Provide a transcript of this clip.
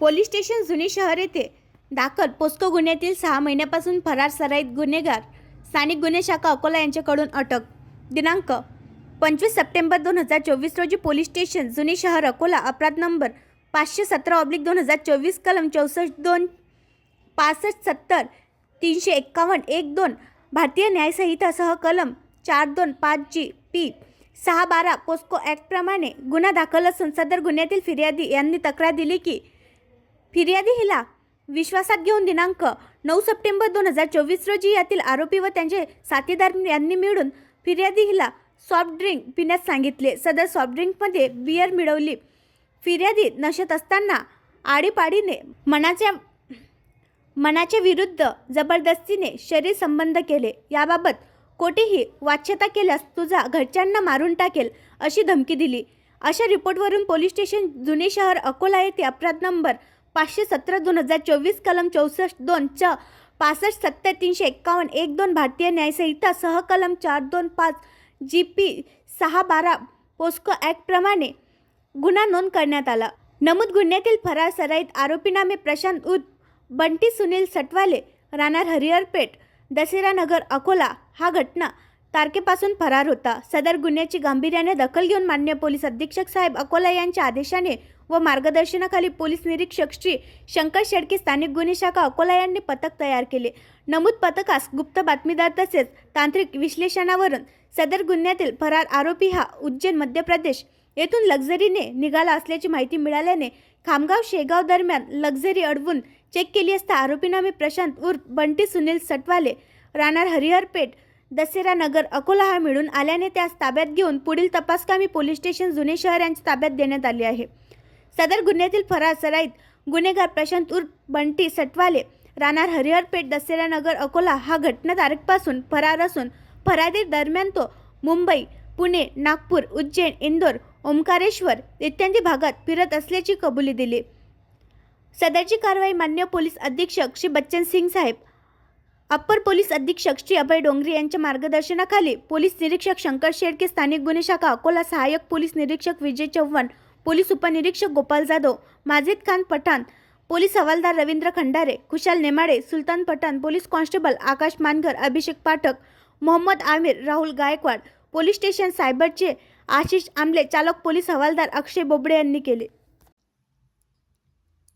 Police station जुने शहर येथे. दाखल पोस्को गुन्ह्यातील सहा महिन्यापासून फरार सराईत गुन्हेगार स्थानिक गुन्हे शाखा अकोला यांच्याकडून अटक. दिनांक पंचवीस सप्टेंबर दोन हजार चोवीस रोजी पोलीस स्टेशन जुने शहर अकोला अपराध नंबर पाचशे सतरा ऑब्लिक दोन हजार चोवीस कलम चौसष्ट दोन पासष्ट सत्तर तीनशे एक्कावन्न एक दोन भारतीय न्यायसंहितासह कलम चार दोन पाच जी पी सहा बारा पोस्को ॲक्टप्रमाणे गुन्हा दाखल असून सदर गुन्ह्यातील फिर्यादी यांनी तक्रार दिली की फिर्यादी हिला विश्वासात घेऊन दिनांक नऊ सप्टेंबर दोन हजार चोवीस रोजी यातील आरोपी व त्यांचे साथीदार यांनी मिळून फिर्यादी हिला सॉफ्ट ड्रिंक पिण्यास सांगितले. सदर सॉफ्ट ड्रिंकमध्ये बियर मिळवली. फिर्यादी नशेत असताना आडीपाडीने मनाच्या मनाच्या विरुद्ध जबरदस्तीने शरीर संबंध केले. याबाबत कोठेही वाच्यता केल्यास तुझा घरच्यांना मारून टाकेल अशी धमकी दिली. अशा रिपोर्टवरून पोलीस स्टेशन जुने शहर अकोला येथे अपराध नंबर पाचशे सतरा दोन हजार चोवीस कलम चौसष्ट दोन च पासष्ट सत्तर तीनशे एक्कावन्न एक दोन भारतीय न्यायसंहिता सहकलम चार दोन पाच जी पी सहा बारा पोस्को ॲक्टप्रमाणे गुन्हा नोंद करण्यात आला. नमूद गुन्ह्यातील फरार सराईत आरोपीनामे प्रशांत उद बंटी सुनील सटवाले राहणार हरिहरपेठ दसेरा नगर अकोला. हा घटना तारखेपासून फरार होता. सदर गुन्ह्याची गांभीर्याने दखल घेऊन मान्य पोलीस अधीक्षक साहेब अकोला यांच्या आदेशाने व मार्गदर्शनाखाली पोलीस निरीक्षक श्री शंकर शेडके स्थानिक गुन्हे शाखा अकोला यांनी पथक तयार केले. नमूद पथकास गुप्त बातमीदार तसेच तांत्रिक विश्लेषणावरून सदर गुन्ह्यातील फरार आरोपी हा उज्जैन मध्य प्रदेश येथून लक्झरीने निघाला असल्याची माहिती मिळाल्याने खामगाव शेगाव दरम्यान लक्झरी अडवून चेक केली असता आरोपीनामे प्रशांत उर्फ बंटी सुनील सटवाले राहणार हरिहरपेठ दसेरा नगर अकोला हा मिळून आल्याने त्यास ताब्यात घेऊन पुढील तपासकामी पोलीस स्टेशन जुने शहर यांच्या ताब्यात देण्यात आले आहे. सदर गुन्ह्यातील फरार सराईत गुन्हेगार प्रशांत उर्फ बंटी सटवाले राहणार हरिहरपेठ दसेरा नगर अकोला हा घटना तारीखपासून फरार असून फरारी दरम्यान तो मुंबई पुणे नागपूर उज्जैन इंदोर ओंकारेश्वर इत्यादी भागात फिरत असल्याची कबुली दिली. सदरची कारवाई मान्य पोलीस अधीक्षक श्री बच्चन सिंग साहेब अप्पर पोलीस अधीक्षक श्री अभय डोंगरे यांच्या मार्गदर्शनाखाली पोलीस निरीक्षक शंकर शेडके स्थानिक गुन्हे शाखा अकोला सहाय्यक पोलीस निरीक्षक विजय चव्हाण पोलीस उपनिरीक्षक गोपाल जाधव माजिद खान पठाण पोलीस हवालदार Ravindra Khandare Khushal Nemade Sultan Pathan police constable Akash Mankar Abhishek Pathak Mohammad Aamir Rahul Gaikwad police station सायबरचे Ashish Amle चालक पोलीस हवालदार अक्षय बोबडे यांनी केले.